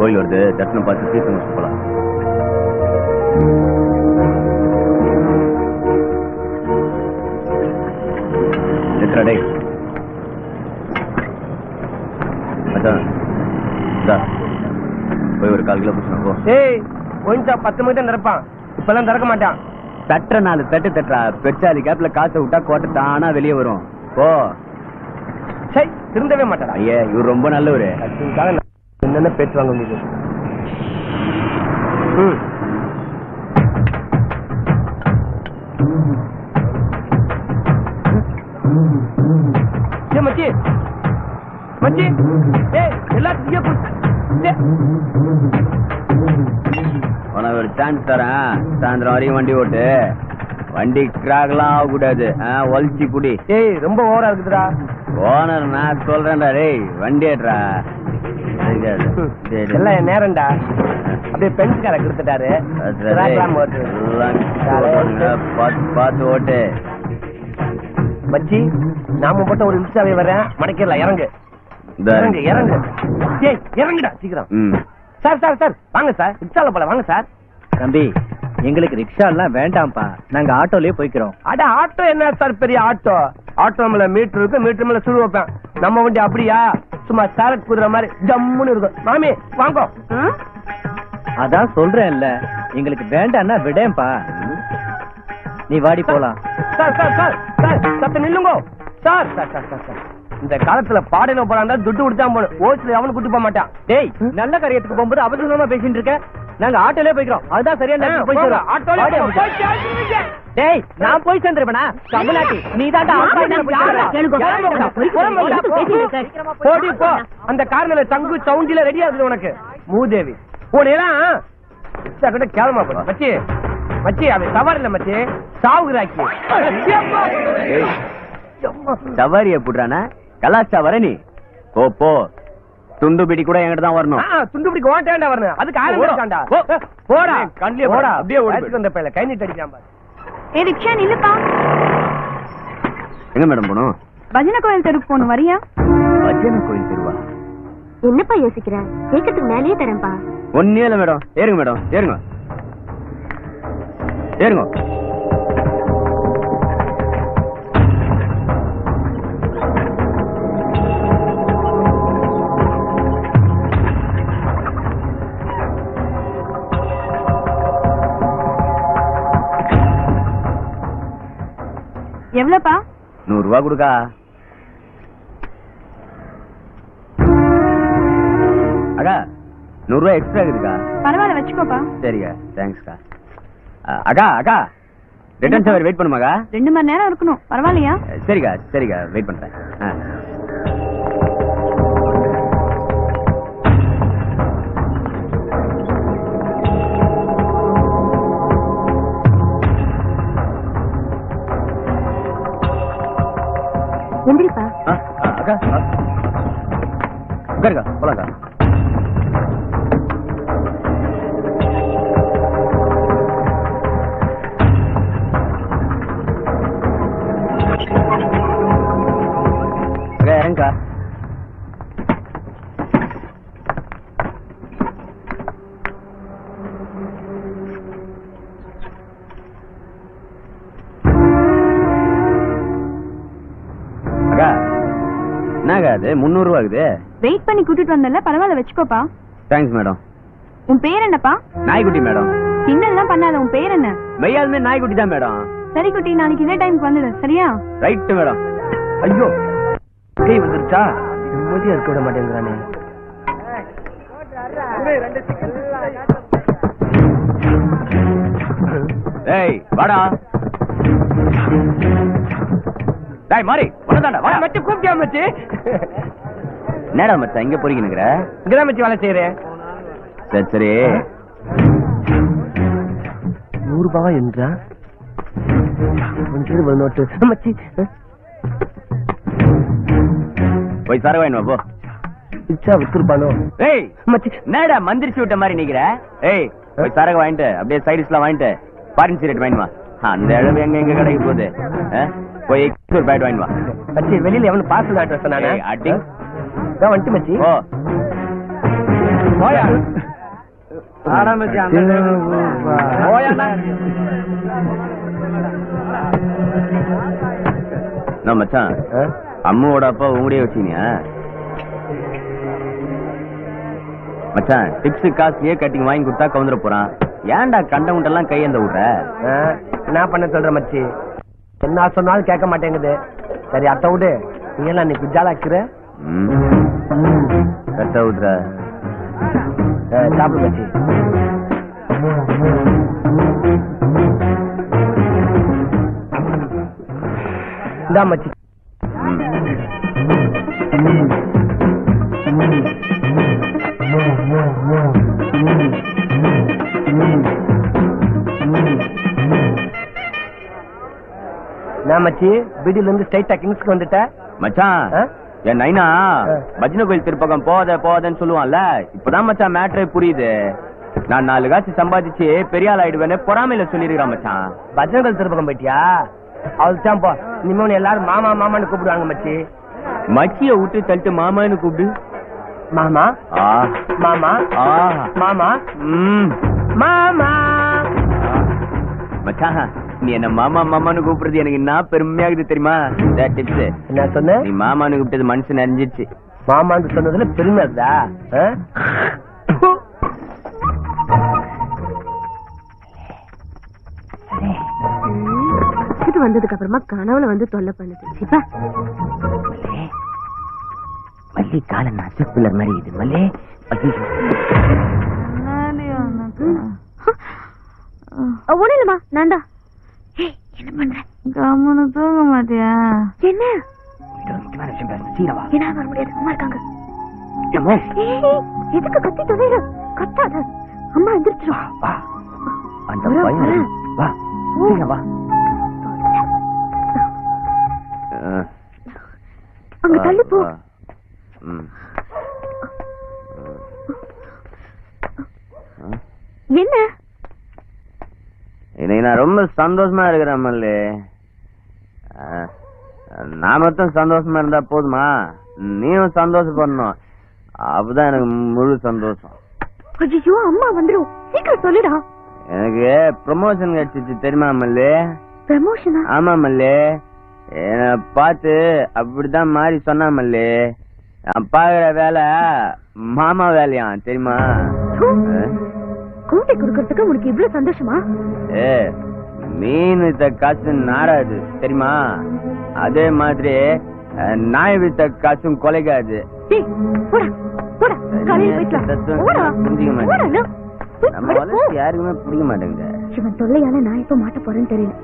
கோயில் வருது தர்ஷனம் பார்த்து தீர்த்தம் முடிச்சு எத்தனை அதான் இந்தா போய் ஒரு கால் கிலோ பிடிச்சா போ. ஏய் கொஞ்சம் பத்து மீட்டர் நிரப்பான். இப்பெல்லாம் திறக்க மாட்டான். தட்டுற நாலு தட்டு தட்டுறா. பெருச்சாலி கேப்ல காசை விட்டா கோட்டை தானா வெளியே வரும். போ. சை திருந்தவே மாட்டாடா ஐயே இவர் ரொம்ப நல்லவரு. என்னென்ன பேசுவாங்க உங்களுக்கு ம். ஏய் மச்சி. மச்சி. ஏய் எல்லாத்தையும். உனக்கு ஒரு சான்ஸ் தரேன். சாயந்தரம் வரையும் வண்டி ஓட்டு. வண்டி கிராக்லாம் ஆகக்கூடாது. ஒலிச்சி குடி. ஏய் ரொம்ப ஓவரா இருக்குதுடா. ஓனர் நான் சொல்றேன்டா டேய் வண்டி ஏட்ரா எல்லாம் என் நேரம்டா. அப்படியே பென்ஸ்கார கொடுத்துட்டாரு. கிராக்லாம் ஓட்டு. பார்த்து பார்த்து ஓட்டு. மச்சி நாம மட்டும் ஒரு இன்ஸ்டாவே வரேன் மடக்கிடலாம். இறங்கு. இறங்கு இறங்கு. ஏய் இறங்குடா சீக்கிரம். Sir sir sir. வாங்க சார். ரிக்ஷால போல வாங்க சார். தம்பி எங்களுக்கு ரிக்ஷா எல்லாம் வேண்டாம்ப்பா. நாங்க ஆட்டோலயே போய்க்கிறோம். அட ஆட்டோ என்ன சார்? பெரிய ஆட்டோ. ஆட்டோ மேல மீட்டர் இருக்கு மீட்டர் மேல சுழு வைப்பேன் நம்ம வண்டி அப்படியா? சும்மா சாரட் குதிரை மாதிரி ஜம்முன்னு இருக்கும். மாமி வாங்கோ. அதான் சொல்றேன்ல. எங்களுக்கு வேண்டாம்னா விடேன்பா நீ வாடி போலாம். சார் சார் சார் சார் சத்த நில்லுங்க. Sir sir sir sir sir. இந்த காலத்துல பாடையில போறாண்டா துட்டு கொடுத்தா போகணும் ஓச்சுல அவனு கூட்டு போக மாட்டான். டேய் நல்ல காரியத்துக்கு போகும்போது அவசரமா பேசிட்டு இருக்க. நாங்க ஆட்டோலயே போய்க்கிறோம். அதுதான் சரியான நேரத்துக்கு டேய் நான் போய் சேர்ந்துருப்பேனா? தமிழ்நாட்டி நீ போடி போ. அந்த கார்ல தங்கு சவுண்டில ரெடியா இருக்குது உனக்கு. மூதேவி. உனையெல்லாம் கிட்ட கேளமா போட. மச்சி. மச்சி அவன் சவார் இல்ல மச்சி. சாவுகிறாக்கி. சவாரிய புடுறானா? கலாச்சா வர நீ போ போ. துண்டு பிடி கூட என்கிட்ட தான் வரணும். துண்டு பிடிக்க ஓட்டேண்டா வரணும் அதுக்கு ஓ. போடா. கண்ணிலே போடா போடா. அப்படியே ஓடி வந்த பையல கை நீட்டு அடிக்காம பாரு. ஏ ரிக்ஷா நில்லுப்பா. எங்க மேடம் போகணும் பஜனை கோயில் தெருக்கு போகணும் வரியா? பஜனை கோயில் திருவா? என்னப்பா யோசிக்கிற? ஏக்கத்துக்கு மேலேயே தரேன்ப்பா. ஒன்னே இல்ல மேடம். ஏறுங்க மேடம். ஏறுங்க. ஏறுங்க. எவ்வளவுப்பா நூறு ரூபா கொடுக்கா. அக்கா நூறு ரூபா எக்ஸ்ட்ரா இருக்குதுக்கா. பரவாயில்ல வச்சுக்கோப்பா. சரிக்கா தேங்க்ஸ்க்கா அக்கா அக்கா ரிட்டர்ன் சவர் வெயிட் பண்ணுமாக்கா? ரெண்டு மணி நேரம் இருக்கணும். பரவாயில்லையா? சரிக்கா சரிக்கா வெயிட் பண்றேன். ஆ. எந்திரிப்பா. ஆ, அக்கா உட்காருக்கா போலாக்கா அது முந்நூறு ரூபா ஆகுது. வெயிட் பண்ணி கூட்டிட்டு வந்தல பரவாயில்ல வச்சுக்கோப்பா. தேங்க்ஸ் மேடம் உன் பேர் என்னப்பா? நாய்க்குட்டி மேடம் கிண்டல்லாம் பண்ணாத உன் பேர் என்ன? மெய்யாலுமே நாய்க்குட்டி தான் மேடம் சரி குட்டி நாளைக்கு இதே டைம்க்கு வந்துடு சரியா? ரைட்டு மேடம் ஐயோ கை வந்துருச்சா? நிம்மதியா இருக்க விட மாட்டேங்கிறானே. ஏய் வாடா. டேய் மாறி ஒன்னதாண்டா வா. மச்சி கூப்பிட்டியா மச்சி? என்னடா மச்சான் இங்க போறீங்க நிக்கிற இங்கதான் மச்சி வேலை செய்யறேன் சரி சரி. நூறு ரூபாவா என்றா நோட்டு. மச்சி போய் சரக்கு வாங்கிட்டு வா போ. இச்சா வித்துருப்பானோ? ஏய் மச்சி என்னடா மந்திரிச்சு விட்ட மாதிரி நிக்கிற? ஏய் போய் சரக்கு வாங்கிட்டு அப்படியே சைடிஸ்லாம் வாங்கிட்டு பாரின் சீரட் வாங்கிட்டு வா. அந்த இடம் எங்க எங்க கிடைக்க போகுது? போய் ஒரு பேட் வாங்கிட்டு வா. மச்சி வெளியில எவனு பார்சல் அட்ரஸ் நானே ஏய், அடி. வந்துட்டு மச்சி. ஓ போயா? போயாண்ணா. நான். மச்சான்? அம்மாவோட அப்பா உங்களையே வச்சீங்க மச்சான் டிப்ஸ் காசுலயே கட்டிங் வாங்கி கொடுத்தா கவுந்துட போறான். ஏன்டா கண்டவன்ட்டெல்லாம் கையேந்த விடுற என்ன பண்ண சொல்ற மச்சி. என்ன சொன்னாலும் கேட்க மாட்டேங்குது. சரி அத்தை விடு. நீ எல்லாம் நீ குஜாலாக்குற கட்ட விடுற. சாப்பிடு மச்சி இந்தா மச்சி. என்ன மச்சி வீடியோல இருந்து ஸ்ட்ரைட்டா கிங்ஸ்க்கு வந்துட்ட. மச்சான்? என் நைனா. பஜனை கோயில் திருப்பக்கம் போத போதன்னு சொல்லுவான்ல இப்பதான் மச்சான் மேட்ரே புரியுது. நான் நாலு காசு சம்பாதிச்சு பெரிய ஆள் ஆயிடுவேன்னு பொறாமையில சொல்லிருக்கிறான் மச்சான். பஜனங்கள் திருப்பக்கம் போயிட்டியா? அவள் தான் போ. இனிமே எல்லாரும் மாமா மாமான்னு கூப்பிடுவாங்க மச்சி. மச்சிய விட்டு தள்ளிட்டு மாமான்னு கூப்பிடு. மாமா? ஆ. மாமா? ஆ. மாமா? மாமா? மச்சான் நீ என்ன மாமா மாமான்னு கூப்பிடுறது எனக்கு என்ன பெருமையாகுது தெரியுமா? டிப்ஸ் என்ன சொன்ன? நீ மாமான்னு கூப்பிட்டது மனசு நிறைஞ்சிருச்சு மாமான்னு சொன்னதுல பெருமை? இது வந்ததுக்கு அப்புறமா கனவுல வந்து தொல்லை பண்ணுது. மல்லி. கால நசப்பில்லர் மாதிரி இது மல்லே ஒண்ணு இல்லம்மா. நான்டா ஏய், என்ன பண்ற? கம்முன்னு தூங்க மாட்டியா? என்ன? வர முடியாது. அம்மா இருக்காங்க. ஏய், எதுக்கு கத்தி தொலைற கத்தாத. அம்மா அந்த பையன். வா. சீக்கிரம் வா. அங்க தள்ளி போ. என்ன? இன்னைக்கு நான் ரொம்ப சந்தோஷமா இருக்கிறேன் மல்லி நான் மட்டும் சந்தோஷமா இருந்தா போதுமா? நீயும் சந்தோஷப்படணும். அப்பதான் எனக்கு முழு சந்தோஷம். ஐயோ அம்மா வந்துரும். சீக்கிரம் சொல்லுடா. எனக்கு ப்ரமோஷன் கிடைச்சிச்சு தெரியுமா மல்லி ப்ரமோஷனா ஆமா மல்லி என்ன பார்த்து அப்படிதான் மாறி சொன்னா மல்லி நான் பாக்குற வேலை மாமா வேலையா தெரியுமா? கூட்டி கொடுக்கறதுக்கு உனக்கு இவ்வளவு சந்தோஷமா? ஏ மீன் வித்த காசு நாராது தெரியுமா? அதே மாதிரி நாய் வித்த காசும் கொலைக்காது யாருக்குமே பிடிக்க மாட்டேங்குது. இவன் தொல்லையால நான் எப்ப மாட்ட போறேன்னு தெரியல.